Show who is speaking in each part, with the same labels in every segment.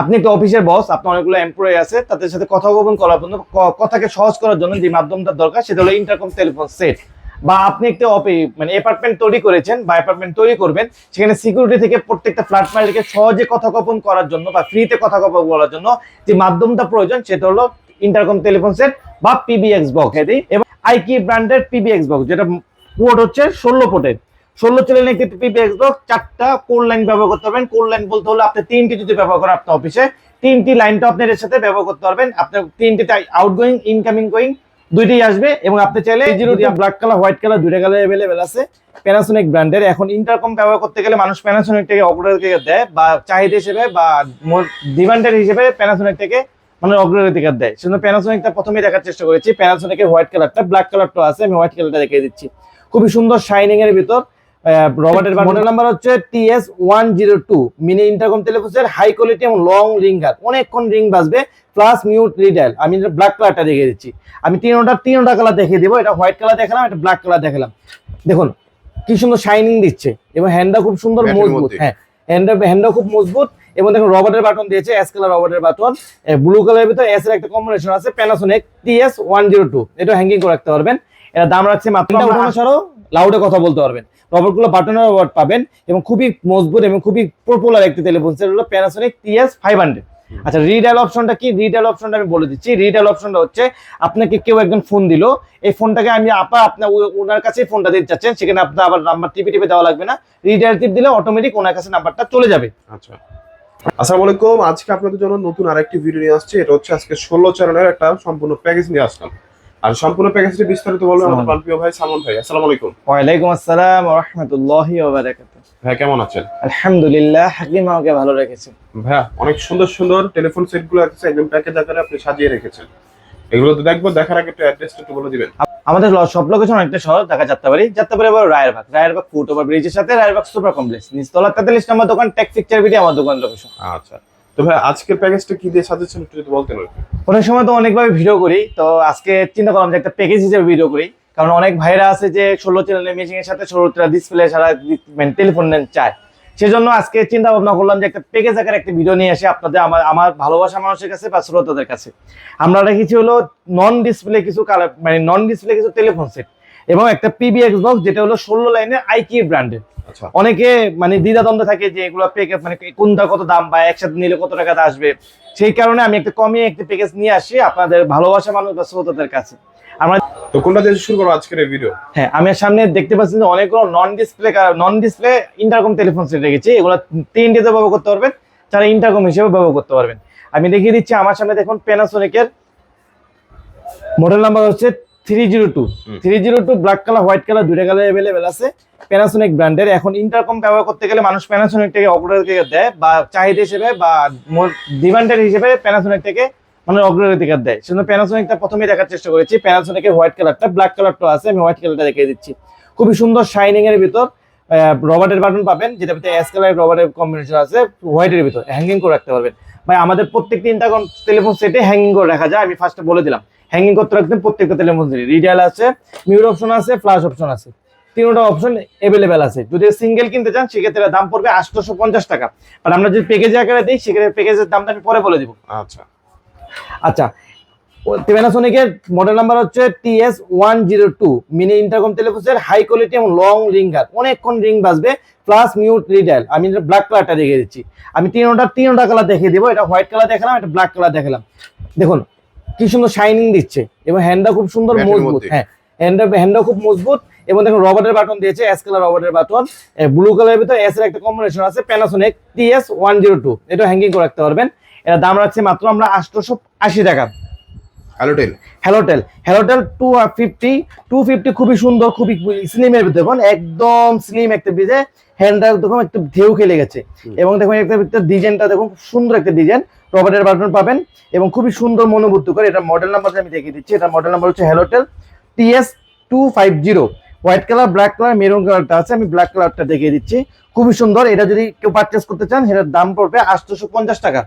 Speaker 1: আপনি একটা অফিসের বস আপনার অনেকগুলো এমপ্লয়ি আছে তাদের সাথে কথা কথোপকথন করার জন্য কথাকে সহজ করার জন্য যে মাধ্যমটা দরকার সেটা হলো ইন্টারকম টেলিফোন সেট বা আপনি একটা মানে অ্যাপার্টমেন্ট তৈরি করেছেন বা অ্যাপার্টমেন্ট তৈরি করবেন সেখানে সিকিউরিটি থেকে প্রত্যেকটা ফ্ল্যাট মালিককে সহজে কথোপকথন করার জন্য বা ফ্রিতে কথোপকথন করার জন্য যে মাধ্যমটা প্রয়োজন সেটা হলো ইন্টারকম টেলিফোন সেট বা পিবিএক্স বক্স এবং আইকি ব্র্যান্ডের পিবিএক্স বক্স যেটা পোর্ট হচ্ছে ষোলো পোর্টের ষোলো চ্যানেল একটি পিপিএক্স বক্স চারটা কোর লাইন ব্যবহার করতে পারবেন। কোর লাইন বলতে হলে আপনি তিনটি যদি ব্যবহার করেন আপনার অফিসে তিনটি লাইনটা আপনি এর সাথে ব্যবহার করতে পারবেন। আপনার তিনটিতে আউটগোয়িং ইনকামিং গোয়িং দুইটি আসবে এবং আপনি চাইলে zero black colour white colour দুইটা কালার অ্যাভেলেবেল আছে। প্যানাসোনিক ব্র্যান্ডের এখন ইন্টারকম ব্যবহার করতে গেলে মানুষ প্যানাসোনিক থেকে অগ্রাধিকার দেয় বা চাহিদা হিসেবে বা ডিমান্ডের হিসেবে প্যানাসোনিক থেকে মানে অগ্রাধিকার দেয়। সেজন্য প্যানাসোনিকটা প্রথমে দেখার চেষ্টা করেছি। প্যানাসোনিকের হোয়াইট কালারটা ব্ল্যাক কালারটা আছে আমি হোয়াইট কালারটা দেখিয়ে দিচ্ছি। খুবই সুন্দর শাইনিং এর ভিতর। রবার্টের মডেল নাম্বার হচ্ছে TS one zero two mini intercom টেলিফোনের হাই কোয়ালিটি এবং লং রিঙ্গার অনেকক্ষণ রিং বাজবে প্লাস মিউট রিডাইল আমি ব্ল্যাক কালারটা দেখিয়ে দিচ্ছি। আমি তিনটা তিনটা কালার দেখিয়ে দিব। এটা হোয়াইট কালার দেখালাম এটা ব্ল্যাক কালার দেখালাম। দেখুন কি সুন্দর শাইনিং দিচ্ছে। এবং হ্যান্ডটা খুব সুন্দর মজবুত। হ্যাঁ হ্যান্ডটা হ্যান্ডটা খুব মজবুত। এবং দেখুন রবার্টের বাটন দিয়েছে এস কালার রবার্টের বাটন ব্লু কালারের ভিতরে এস এর একটা কম্বিনেশন আছে Panasonic TS one zero two এটা হ্যাঙ্গিং করে রাখতে পারবেন। এটা দাম রাখছে মাত্র ছাড়াও লাউডে কথা বলতে পারবেন। রবার্টগুলো বাটনের রবার্ট পাবেন এবং খুবই মজবুত এবং খুবই পপুলার একটি টেলিফোন সেট হলো প্যানাসোনিক টিএস ফাইভ হান্ড্রেড আচ্ছা রিডাইল অপশনটা কি? রিডাইল অপশনটা আমি বলে দিচ্ছি। রিডাইল অপশনটা হচ্ছে, আপনাকে কেউ একজন ফোন দিল, এই ফোনটাকে আমি আপা আপনার ওনার কাছে ফোনটা দিতে চাচ্ছেন, সেখানে আপনার আবার নাম্বার টিপে টিপে দেওয়া লাগবে না। রিডাইল টিপ দিলে অটোমেটিক ওনার কাছে নাম্বারটা চলে যাবে।
Speaker 2: আচ্ছা। আসসালামু আলাইকুম আজকে আপনাদের জন্য নতুন আরেকটি ভিডিও নিয়ে আসছে। এটা হচ্ছে আজকে ষোলো চ্যানেলের একটা সম্পূর্ণ প্যাকেজ নিয়ে আসলাম। আর সম্পূর্ণ প্যাকেজটি বিস্তারিত বলবেন
Speaker 1: আসসালামু
Speaker 2: প্রিয় ভাই ভাই আসসালামু আলাইকুম।
Speaker 1: ওয়ালাইকুম আসসালাম রহমতুল্লাহি
Speaker 2: ভাই কেমন আছেন?
Speaker 1: আলহামদুলিল্লাহ হাকিম আমাকে ভালো রেখেছে
Speaker 2: ভাইয়া অনেক সুন্দর সুন্দর টেলিফোন সেটগুলো আছে একদম প্যাকেজ আকারে আপনি সাজিয়ে রেখেছেন। এগুলো তো দেখব দেখার আগে একটু অ্যাড্রেসটা একটু বলে দিবেন।
Speaker 1: আমাদের সব লোকেশন অনেকটা সহজ ঢাকা যাত্রাবাড়ি যাত্রাবাড়ি আবার রায়েরবাগ। রায়েরবাগ ফুট ওভার ব্রিজের সাথে রায়েরবাগ সুপার কমপ্লেক্স নিচতলা তেতাল্লিশ নম্বর দোকান টেক পিকচার ভিডিও আমার দোকান লোকেশন
Speaker 2: আচ্ছা। তো ভাই, আজকের প্যাকেজটা কি দিয়ে সাজাচ্ছেন একটু যদি বলতেন
Speaker 1: অনেক সময় তো অনেকভাবে ভিডিও করি, তো আজকে চিন্তা করলাম যে একটা প্যাকেজ হিসেবে ভিডিও করি, কারণ অনেক ভাইরা আছে যে ষোলো চ্যানেলের মেশিং এর সাথে ষোলো ডিসপ্লে ছাড়া মানে টেলিফোন চায়। সেজন্য আজকে চিন্তা ভাবনা করলাম যে একটা প্যাকেজ আকারে একটা ভিডিও নিয়ে আসি আপনাদের, আমার আমার ভালোবাসা মানুষের কাছে বা শ্রোতাদের কাছে। আমরা রেখেছি হলো নন ডিসপ্লে কিছু কালার মানে নন ডিসপ্লে কিছু টেলিফোন সেট এবং একটা পিবিএক্স বক্স যেটা হলো ষোলো লাইনের আইকি ব্র্যান্ডের অনেকে মানে দ্বিধাদ্বন্দ্ব থাকে যে এগুলো প্যাকেজ মানে কোনটা কত দাম বা একসাথে নিলে কত টাকাতে আসবে। সেই কারণে আমি একটা কমিয়ে একটা প্যাকেজ নিয়ে আসি আপনাদের ভালোবাসা মানুষ বা শ্রোতাদের কাছে। আমরা
Speaker 2: তো কোনটা দিয়ে শুরু করব আজকের এই ভিডিও
Speaker 1: হ্যাঁ আমি সামনে দেখতে পাচ্ছি যে অনেকগুলো non display non display intercom telephone set রেখেছি। এগুলো তিনটিতে ব্যবহার করতে পারবেন ইন্টারকম হিসেবে ব্যবহার করতে পারবেন। আমি দেখিয়ে দিচ্ছি আমার সামনে দেখুন প্যানাসোনিকের মডেল নাম্বার হচ্ছে three zero two. Three zero two black colour white colour দুইটা কালার অ্যাভেলেবেল আছে। প্যানাসোনিক ব্র্যান্ডের এখন ইন্টারকম ব্যবহার করতে গেলে মানুষ দেয় বা চাহিদা হিসেবে বা ডিমান্ডের হিসেবে মানে দেয়। সেজন্য প্যানাসোনিকটা প্রথমেই দেখার চেষ্টা করেছি। প্যানাসোনিকের হোয়াইট কালারটা ব্ল্যাক কালারটা আছে। আমি হোয়াইট কালারটা দেখিয়ে দিচ্ছি। খুবই সুন্দর শাইনিং এর ভিতর রবার্টের বাটন পাবেন যেটা ভিতরে এস কালার রবার্টের কম্বিনেশন আছে হোয়াইটের ভিতর হ্যাঙ্গিং করে রাখতে পারবেন। ভাই আমাদের প্রত্যেকটি ইন্টারকম টেলিফোন সেটে হ্যাঙ্গিং করে রাখা যায় আমি ফার্স্টে বলে দিলাম। হ্যাঙ্গিং করতে রাখতেন প্রত্যেকটা টেলিফোন সেটে রিডাইল আছে মিউট অপশন আছে ফ্ল্যাশ অপশন আছে। তিনটা অপশন অ্যাভেলেবেল আছে। যদি সিঙ্গেল কিনতে চান সেক্ষেত্রে দাম পড়বে আটশোশো পঞ্চাশ টাকা। আর আমরা যদি প্যাকেজ আকারে দিই সেক্ষেত্রে প্যাকেজের দামটা আমি পরে বলে দিব।
Speaker 2: আচ্ছা।
Speaker 1: আচ্ছা প্যানাসোনিকের মডেল নাম্বার হচ্ছে TS one zero two mini intercom টেলিফোনের হাই কোয়ালিটি এবং লং রিঙ্গার অনেকক্ষণ রিং বাজবে প্লাস মিউট রিডাইল আমি ব্ল্যাক কালারটা দেখিয়ে দিচ্ছি। আমি তিনটা তিনটা কালার দেখিয়ে দিব। এটা হোয়াইট কালার দেখালাম এটা ব্ল্যাক কালার দেখালাম। দেখুন কি সুন্দর শাইনিং দিচ্ছে। এবং হ্যান্ডটা খুব সুন্দর মজবুত। হ্যাঁ। হ্যান্ডটা হ্যান্ডটা খুব মজবুত। এবং দেখুন রবার্টের বাটন দিয়েছে এস কালার রবার্টের বাটন ব্লু কালারের ভিতরে এস এর একটা কম্বিনেশন আছে Panasonic TS one zero two এটা হ্যাঙ্গিং করে রাখতে পারবেন। এটা দাম রাখছে মাত্র আমরা আটশোশো আশি টাকা।
Speaker 2: Hello Tel
Speaker 1: Hellotel Hellotel two fifty two fifty খুবই সুন্দর খুবই স্লিমের ভিতরে। দেখুন একদম স্লিম একটা ডিজে হ্যান্ডটা দেখুন একটু ঢেউ খেলে গেছে। এবং দেখুন একটা ডিজাইনটা দেখুন খুব সুন্দর একটা ডিজাইন রবার্টের বাটন পাবেন এবং খুবই সুন্দর মনোবুদ্ধ করে এটা মডেল নাম্বার আমি দেখিয়ে দিচ্ছি। এটা মডেল নাম্বার হচ্ছে Hellotel TS two five zero white colour black colour maroon কালারটা আছে, আমি ব্ল্যাক কালারটা দেখিয়ে দিচ্ছি। খুবই সুন্দর। এটা যদি কেউ পারচেস করতে চান, সেটার দাম পড়বে আটশোশো পঞ্চাশ টাকা।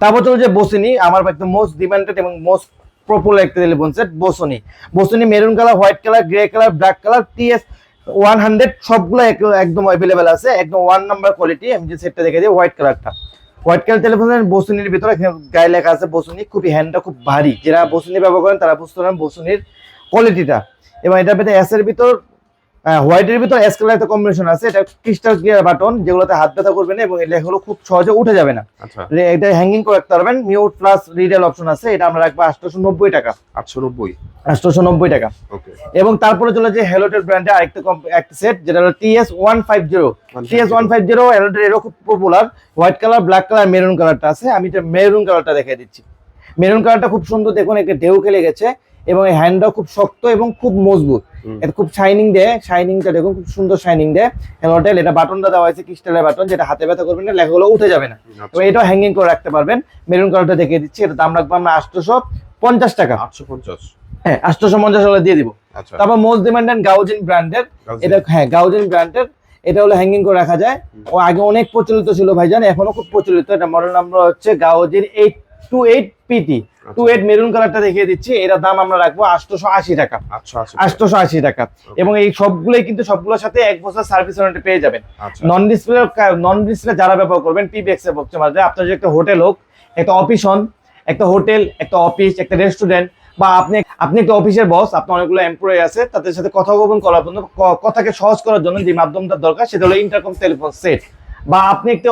Speaker 1: তারপর চলো যে বসিনি আমার একদম মোস্ট ডিমান্ডেড এবং মোস্ট পপুলার একটা টেলিফোন সেট বসনি বসনি maroon colour white colour grey colour black colour TS one hundred সবগুলো এক- একদম অ্যাভেলেবেল আছে। একদম ওয়ান নাম্বার কোয়ালিটি আমি যে সেটটা দেখে দিই হোয়াইট কালারটা হোয়াইট কালার টেলিফোন বসুনির ভিতরে গায়ে লেখা আছে, বসুনি খুবই হ্যান্ডটা খুব ভারী। যারা বসুনি ব্যবহার করেন তারা বুঝতে পারেন বসুনির কোয়ালিটিটা এবং এটার ভিতরে এসের ভিতর হোয়াইটের ভিতর এস কালার একটা কম্বিনেশন আছে। এটা ক্রিস্টাল ক্লিয়ার বাটন যেগুলোতে হাত ব্যথা করবে না এবং এই লেখাগুলো খুব সহজে উঠে যাবে না।
Speaker 2: আচ্ছা।
Speaker 1: এটা হ্যাঙ্গিং করে রাখতে পারবেন। মিউট প্লাস রিডেল অপশন আছে। এটা আমরা রাখব আটশোশো নব্বই টাকা।
Speaker 2: আটশো নব্বই।
Speaker 1: আটশোশো নব্বই টাকা। এবং তারপরে চলে যে হেলোটের ব্র্যান্ডে আরেকটা একটা সেট যেটা হলো TS one five zero TS one five zero হেলোটের এরও খুব popular white colour black colour maroon কালারটা আছে। আমি এটা মেরুন কালারটা দেখাই দিচ্ছি। মেরুন কালারটা খুব সুন্দর। দেখুন একটা ঢেউ খেলে গেছে। এবং এই হ্যান্ডটাও খুব শক্ত এবং খুব মজবুত। এটা খুব শাইনিং দেয় শাইনিংটা দেখুন খুব সুন্দর শাইনিং দেয়। হেলোটেল এটা বাটনটা দেওয়া হয়েছে ক্রিস্টালের বাটন যেটা হাতে ব্যথা করবেন না লেখাগুলো উঠে যাবে না। এবং এটাও হ্যাঙ্গিং করে রাখতে পারবেন। মেরুন কালারটা দেখিয়ে দিচ্ছি এটা দাম রাখব আমরা আটশোশো পঞ্চাশ টাকা।
Speaker 2: আটশো পঞ্চাশ
Speaker 1: হ্যাঁ আটশোশো পঞ্চাশ টাকা দিয়ে দিব।
Speaker 2: আচ্ছা।
Speaker 1: তারপর মোস্ট ডিমান্ডেড গাউজিন ব্র্যান্ডের এটা হ্যাঁ গাউজিন ব্র্যান্ডের এটা হলো হ্যাঙ্গিং করে রাখা যায়। ও আগে অনেক প্রচলিত ছিল ভাইজান এখনও খুব প্রচলিত। এটা মডেল নাম্বার হচ্ছে গাউজিন eight two eight PT two eight maroon কালারটা দেখিয়ে দিচ্ছি। দাম আমরা রাখব আটশোশো আশি টাকা।
Speaker 2: আশি
Speaker 1: আটশোশো আশি টাকা। এবং এই সবগুলোই কিন্তু সবগুলোর সাথে এক বছর সার্ভিস ওয়ারেন্টি পেয়ে যাবেন। নন ডিসপ্লে নন ডিসপ্লে যারা ব্যবহার করবেন পিবিএক্স এর বক্সের মাঝে আপনার যে একটা হোটেল হোক একটা অফিস হন একটা হোটেল একটা অফিস একটা রেস্টুরেন্ট বা আপনি আপনি একটা অফিসের বস আপনার অনেকগুলো এমপ্লয়ি আছে তাদের সাথে কথা গোপন করার জন্য ক- কথাকে সহজ করার জন্য যে মাধ্যমটা দরকার সেটা হলো ইন্টারকম টেলিফোন সেট বা আপনি একটা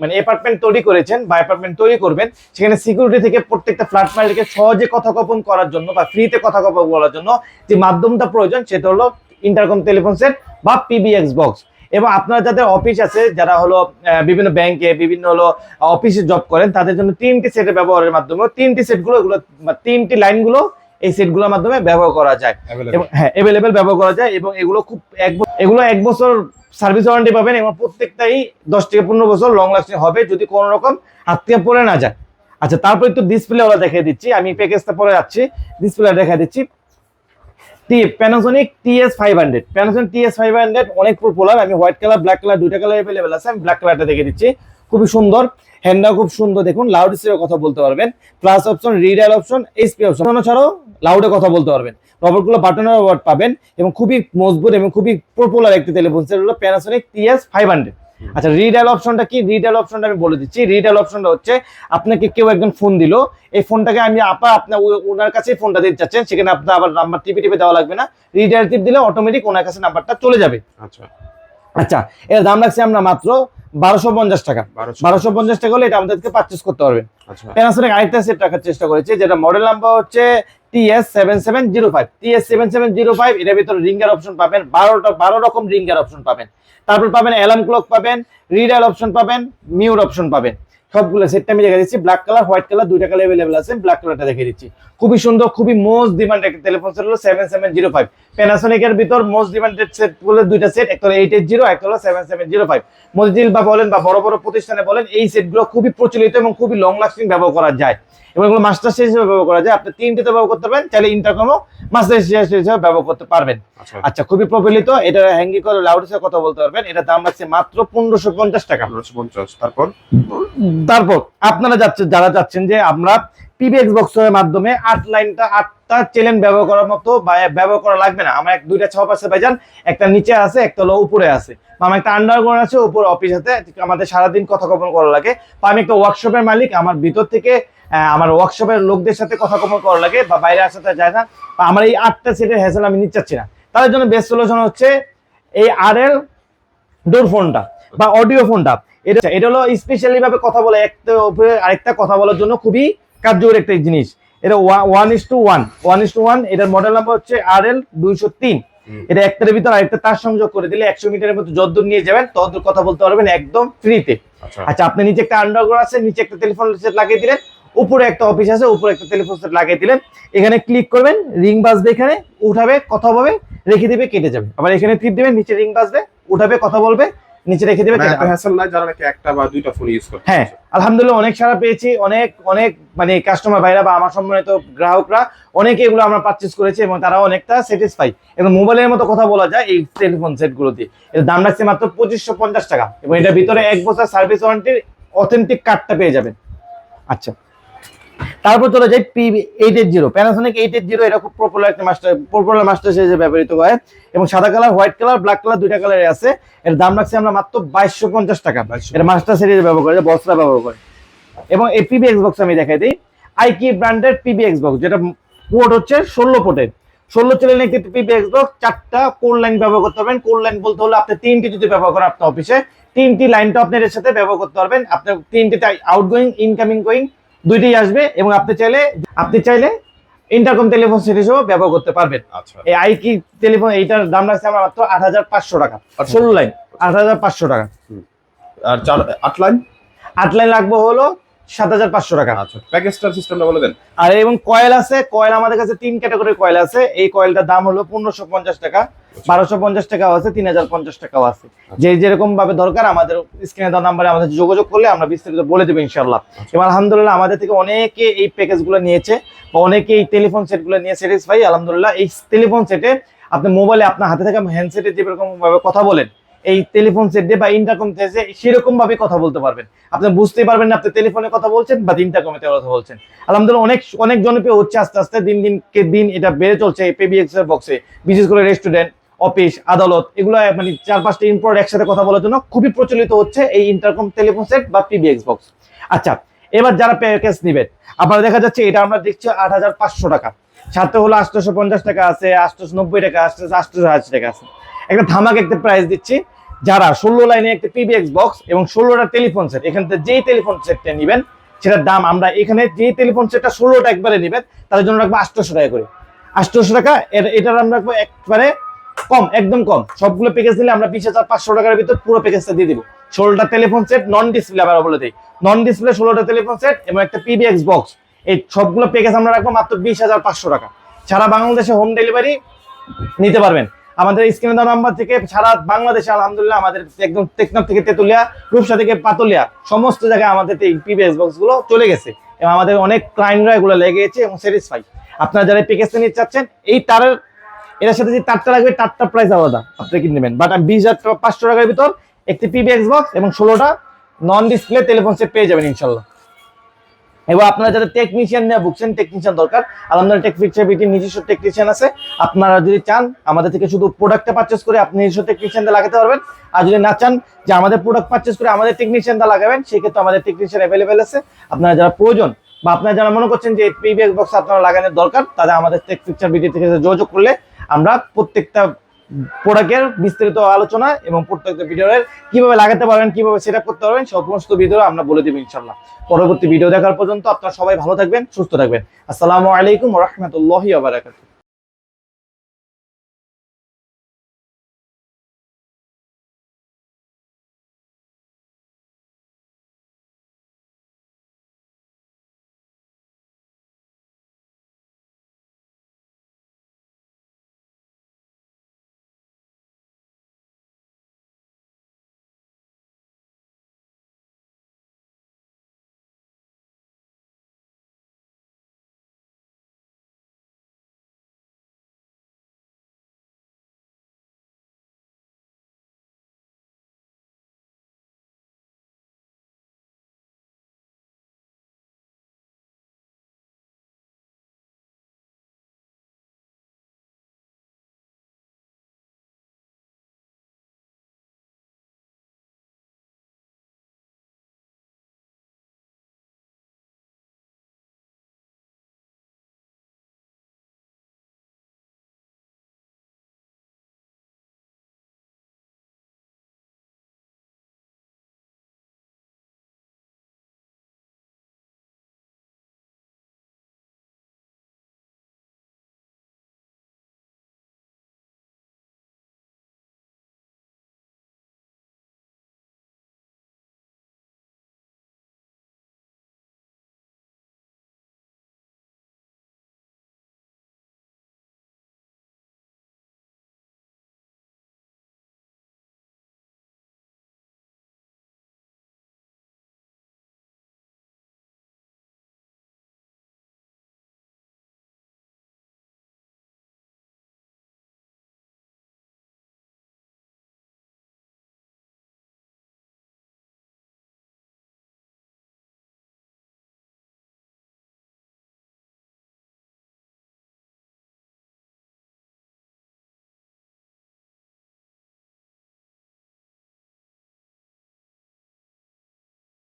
Speaker 1: মানে অ্যাপার্টমেন্ট তৈরি করেছেন বা অ্যাপার্টমেন্ট তৈরি করবেন, সেখানে সিকিউরিটি থেকে প্রত্যেকটা ফ্ল্যাট মালিককে সহজে কথা গোপন করার জন্য বা ফ্রিতে কথা গোপন করার জন্য যে মাধ্যমটা প্রয়োজন, সেটা হলো ইন্টারকম টেলিফোন সেট বা পিবিএক্স বক্স এবং আপনারা যাদের অফিস আছে, যারা হলো বিভিন্ন ব্যাংকে বিভিন্ন হলো অফিসে জব করেন, তাদের জন্য তিনটি সেটের ব্যবহারের মাধ্যমে তিনটি সেটগুলো এগুলো, তিনটি লাইনগুলো এই সেটগুলোর মাধ্যমে ব্যবহার করা যায়। এবং হ্যাঁ অ্যাভেলেবেল ব্যবহার করা যায় এবং এগুলো খুব এক এগুলো এক বছর সার্ভিস ওয়ারেন্টি পাবেন এবং প্রত্যেকটাই দশ থেকে পনেরো বছর লং লাস্টিং হবে যদি কোনো রকম থেকে পড়ে না যায়। আচ্ছা তারপর একটু ডিসপ্লে ওরা দেখিয়ে দিচ্ছি। আমি প্যাকেজটা পরে যাচ্ছি। ডিসপ্লে দেখা দিচ্ছি। টি Panasonic TS five hundred Panasonic TS five hundred অনেক পপুলার আমি হোয়াইট কালার ব্ল্যাক কালার দুইটা কালার অ্যাভেলেবেল আছে। আমি ব্ল্যাক কালারটা দেখে দিচ্ছি। খুবই সুন্দর। হ্যান্ডা খুব সুন্দর। দেখুন লাউড স্পিকার কথা বলতে পারবেন। Plus option redial option SP option ছাড়াও লাউডে কথা বলতে পারবেন। রবারগুলো বাটনের ওয়ার্ড পাবেন এবং খুবই মজবুত এবং খুবই পপুলার একটি টেলিফোন সেট হলো প্যানাসোনিক টিএস ফাইভ হান্ড্রেড আচ্ছা রিডাল অপশনটা কি? রিডাল অপশনটা আমি বলে দিচ্ছি। রিডাল অপশনটা হচ্ছে আপনাকে কেউ একজন ফোন দিল। এই ফোনটাকে আমি আপা আপনার ওনার কাছে ফোনটা দিতে চাচ্ছেন। সেখানে আপনার আবার নাম্বার টিপে টিপে দেওয়া লাগবে না। রিডাল টিপ দিলে অটোমেটিক ওনার কাছে নাম্বারটা চলে যাবে।
Speaker 2: আচ্ছা।
Speaker 1: আচ্ছা এর দাম রাখছি আমরা মাত্র বারোশো পঞ্চাশ টাকা।
Speaker 2: বারোশো
Speaker 1: পঞ্চাশ। টাকা হলে এটা আমাদেরকে পারচেস করতে পারবেন
Speaker 2: আচ্ছা।
Speaker 1: প্যানাসোনিক আরেকটা সেট রাখার চেষ্টা করেছি যেটা মডেল নাম্বার হচ্ছে TS seven seven zero five TS seven seven zero five এটার ভিতরে রিঙ্গার অপশন পাবেন বারোটা বারো রকম রিঙ্গার অপশন পাবেন। তারপর পাবেন অ্যালার্ম ক্লক পাবেন রিডাল অপশন পাবেন মিউট অপশন পাবেন। সবগুলো সেটটা আমি দেখে দিচ্ছি। ব্ল্যাক কালার হোয়াইট কালার দুইটা কালার অ্যাভেলেবল আছে। ব্ল্যাক কালারটা দেখে দিচ্ছি। খুবই সুন্দর খুবই মোস্ট ডিমান্ড একটা টেলিফোন সেট হলো সেভেন সেভেন জিরো ফাইভ প্যানাসোনিকের ভিতর মোস্ট ডিমান্ডেড সেট বলে দুইটা সেট একটা হলো এইট এইট জিরো একটা হলো সেভেন সেভেন জিরো ফাইভ মসজিদ বা বলেন বা বড় বড় প্রতিষ্ঠানে বলেন এই সেটগুলো খুবই প্রচলিত এবং খুবই লং লাস্টিং ব্যবহার করা যায়। এবং এগুলো মাস্টার শেষ হিসেবে ব্যবহার করা যায়। আপনি তিনটেতে ব্যবহার করতে পারবেন চাইলে ইন্টারকমও মাস্টার শেষ হিসেবে ব্যবহার করতে পারবেন।
Speaker 2: আচ্ছা।
Speaker 1: আচ্ছা খুবই প্রচলিত এটা হ্যাঙ্গি করে লাউড কথা বলতে পারবেন। এটা দাম লাগছে মাত্র পনেরোশো পঞ্চাশ টাকা।
Speaker 2: পনেরোশো পঞ্চাশ তারপর?
Speaker 1: তারপর আপনারা যাচ্ছেন যারা যাচ্ছেন যে আমরা পিবিএক্স বক্সের মাধ্যমে আট লাইনটা, আটটা চ্যানেল ব্যবহার করার মতো ব্যবহার করা লাগবে না। আমার এক, দুইটা ছপ আছে ভাইজান, একটা নিচে আছে, একটা হলো উপরে আছে। আমার একটা আন্ডারগ্রাউন্ড আছে, উপরে অফিস আছে, আমাদের সারাদিন কথোপকথন করা লাগে। বা আমি একটা ওয়ার্কশপের মালিক, আমার ভিতর থেকে আমার ওয়ার্কশপের লোকদের সাথে কথাকপন করা লাগে বা বাইরে আসাতে যায় না। বা আমার এই আটটা সেটের হ্যাসেল আমি নিতে চাচ্ছি না। তাদের জন্য বেস্ট সলিউশন হচ্ছে এই আর এল ডোর ফোনটা বা অডিও ফোনটা। এটা এটা হলো স্পেশালি ভাবে কথা বলে একটা আরেকটা কথা বলার জন্য খুবই কার্যকরী একটা জিনিস। এটা one S two one one S two one এটার মডেল নাম্বার হচ্ছে আর এল দুইশো তিন। এটা একটার ভিতর আরেকটা তার সংযোগ করে দিলে একশো মিটারের মতো যদ্দূর নিয়ে যাবেন তদ্দূর কথা বলতে পারবেন একদম ফ্রিতে
Speaker 2: আচ্ছা।
Speaker 1: আচ্ছা আপনি নিচে একটা আন্ডারগ্রাউন্ড আছে নিচে একটা টেলিফোন সেট লাগিয়ে দিলেন উপরে একটা অফিস আছে উপরে একটা টেলিফোন সেট লাগিয়ে দিলেন। এখানে ক্লিক করবেন রিং বাজবে এখানে উঠাবে কথা বলবে রেখে দিবে কেটে যাবে। আবার এখানে টিপ দিবেন নিচে রিং বাজবে উঠাবে কথা বলবে নিচে রেখে দিবে
Speaker 2: মানে। যারা নাকি একটা বা দুইটা ফোন ইউজ করে
Speaker 1: হ্যাঁ আলহামদুলিল্লাহ অনেক সারা পেয়েছি অনেক অনেক মানে কাস্টমার ভাইরা বা আমার সম্মানিত গ্রাহকরা অনেকে এগুলো আমরা পারচেস করেছি এবং তারা অনেকটা স্যাটিসফাই এবং মোবাইলের মতো কথা বলা যায় এই টেলিফোন সেটগুলো দিয়ে। এর দাম রাখছে মাত্র পঁচিশশো পঞ্চাশ টাকা এবং এটার ভিতরে এক বছর সার্ভিস ওয়ারেন্টির অথেন্টিক কার্ডটা পেয়ে যাবেন। আচ্ছা তারপর চলে যাই P eight eight zero Panasonic eight eight zero এটা খুব পপুলার একটা মাস্টার পপুলার মাস্টার সিরিজে ব্যবহৃত হয়। এবং সাদা colour white colour black colour দুইটা কালারে আছে। এর দাম রাখছি আমরা মাত্র বাইশশো পঞ্চাশ টাকা।
Speaker 2: 2250
Speaker 1: এটা মাস্টার সিরিজে ব্যবহার করে বসরা ব্যবহার করে। এবং এই পিবিএক্স বক্স আমি দেখাই দিই। আইকি ব্র্যান্ডের পিবিএক্স বক্স যেটা পোর্ট হচ্ছে ষোলো পোর্টের ষোলো চ্যানেল একটি পিবিএক্স বক্স চারটা কোর লাইন ব্যবহার করতে পারবেন। কোর লাইন বলতে হলে আপনি তিনটি যদি ব্যবহার করেন আপনার অফিসে তিনটি লাইনটা আপনার এর সাথে ব্যবহার করতে পারবেন। আপনার তিনটি আউটগোয়িং ইনকামিং গোয়িং দুইটাই আসবে এবং আপনি চাইলে আপনি চাইলে ইন্টারকম টেলিফোন সেট হিসেবে ব্যবহার করতে পারবেন।
Speaker 2: আচ্ছা।
Speaker 1: এই আইকি টেলিফোন এইটার দাম রাখছে আমার মাত্র আট হাজার পাঁচশো টাকা।
Speaker 2: আর
Speaker 1: ষোলো লাইন আট হাজার পাঁচশো টাকা।
Speaker 2: আর চার আট লাইন
Speaker 1: আট লাইন লাগবে হলো সাত হাজার পাঁচশো টাকা।
Speaker 2: আচ্ছা প্যাকেজটার সিস্টেমটা বলে দেন।
Speaker 1: আর এবং কয়েল আছে কয়েল আমাদের কাছে তিন ক্যাটাগরির কয়েল আছে। এই কয়েলটার দাম হলো পনেরোশো পঞ্চাশ টাকা বারোশো পঞ্চাশ টাকাও আছে তিন হাজার পঞ্চাশ টাকাও আছে। যে যেরকম ভাবে দরকার আমাদের স্ক্রিনে দেওয়া নাম্বারে আমাদের যোগাযোগ করলে আমরা বিস্তারিত বলে দেবো ইনশাল্লাহ এবং আলহামদুলিল্লাহ আমাদের থেকে অনেকে এই প্যাকেজগুলো নিয়েছে বা অনেকে এই টেলিফোন সেটগুলো নিয়ে স্যাটিসফাই আলহামদুলিল্লাহ এই টেলিফোন সেটে আপনি মোবাইলে আপনার হাতে থাকা হ্যান্ডসেটে যেরকম ভাবে কথা বলেন এই টেলিফোন সেট বা ইন্টারকম থেকে সেরকম ভাবে কথা বলতে পারবেন। আপনি বুঝতেই পারবেন না আপনি টেলিফোনে কথা বলছেন বা ইন্টারকমে কথা বলছেন। আলহামদুলিল্লাহ, অনেক অনেক জনপ্রিয় হচ্ছে আস্তে আস্তে, দিন দিনকে দিন এটা বেড়ে চলছে এই পিবিএক্স এর বক্সে বিশেষ করে রেস্টুরেন্ট অফিস আদালত, এগুলো মানে চার পাঁচটা ইম্পোর্ট একসাথে কথা বলার জন্য খুবই প্রচলিত হচ্ছে এই ইন্টারকম টেলিফোন সেট বা পিবিএক্স বক্স আচ্ছা এবার যারা প্যাকেজ নেবেন আপনারা দেখা যাচ্ছে এটা আমরা দেখছি আট হাজার পাঁচশো টাকা। সাথে হলো আটশোশো পঞ্চাশ টাকা আছে আটশোশো নব্বই টাকা আটশোশো আশি টাকা আছে। একটা ধামাক একটা প্রাইস দিচ্ছি। যারা ষোলো লাইনে একটা পিবিএক্স বক্স এবং ষোলোটা টেলিফোন সেট এখান থেকে যেই টেলিফোন সেটটা নেবেন, সেটার দাম আমরা এখানে যে টেলিফোন সেটটা ষোলোটা একবারে নেবেন তাদের জন্য রাখব আটশোশো টাকা করে। আটশোশো টাকা এটার আমরা রাখব একবারে কম, একদম কম। সবগুলো প্যাকেজ নিলে আমরা বিশ হাজার পাঁচশো টাকার ভিতর পুরো প্যাকেজটা দিয়ে দিব। ষোলোটা টেলিফোন সেট নন ডিসপ্লে আবার বলে দিই। নন ডিসপ্লে ষোলোটা টেলিফোন সেট এবং একটা পিবিএক্স বক্স এই সবগুলো প্যাকেজ আমরা রাখব মাত্র বিশ হাজার পাঁচশো টাকা। সারা বাংলাদেশে হোম ডেলিভারি নিতে পারবেন। আমাদের স্ক্রিনে নাম্বার থেকে সারা বাংলাদেশে, আলহামদুলিল্লাহ, আমাদের একদম টেকনাফ থেকে তেতুলিয়া, রূপসা থেকে পাতুলিয়া, সমস্ত জায়গায় আমাদের পিবিএস বক্সগুলো চলে গেছে। এবং আমাদের অনেক ক্লায়েন্টরা এগুলো লেগে গেছে এবং স্যাটিসফাই আপনারা যারা প্যাকেজটা নিতে চাচ্ছেন, এই তারের, এটার সাথে যে তারটা লাগবে, তারটা প্রাইস আলাদা। আপনি কিনে নেবেন। বাট বিশ হাজার পাঁচশো টাকার ভিতর একটি পিবিএক্স বক্স এবং ষোলোটা নন ডিসপ্লে টেলিফোন সেট পেয়ে যাবেন, ইনশাল্লাহ। এবার আপনারা যারা টেকনিশিয়ান নিয়ে ভুগছেন টেকনিশিয়ান দরকার, আলহামদুলিল্লাহ টেক ফিক্সার বিটির নিজস্ব টেকনিশিয়ান আছে। আপনারা যদি চান, আমাদের থেকে শুধু প্রোডাক্টটা পারচেস করে আপনি নিজস্ব টেকনিশিয়ানটা লাগাতে পারবেন। আর যদি না চান যে আমাদের প্রোডাক্ট পারচেস করে আমাদের টেকনিশিয়ানটা লাগাবেন, সেক্ষেত্রে আমাদের টেকনিশিয়ান অ্যাভেলেবেল আছে। আপনারা যারা প্রয়োজন বা আপনারা যারা মনে করছেন যে পিবিএক্স বক্স আপনারা লাগানোর দরকার তাদের আমাদের টেক ফিক্সার বিটি থেকে যোগাযোগ করলে আমরা প্রত্যেকটা প্রোডাক্টের বিস্তারিত আলোচনা এবং প্রত্যেকটা ভিডিওর কীভাবে লাগাতে পারবেন, কীভাবে সেটা করতে পারবেন সমস্ত ভিডিও আমরা বলে দেবো ইনশাল্লাহ পরবর্তী ভিডিও দেখার পর্যন্ত আপনারা সবাই ভালো থাকবেন, সুস্থ থাকবেন। আসসালামু আলাইকুম রহমতুল্লাহ আবরাকাতুহ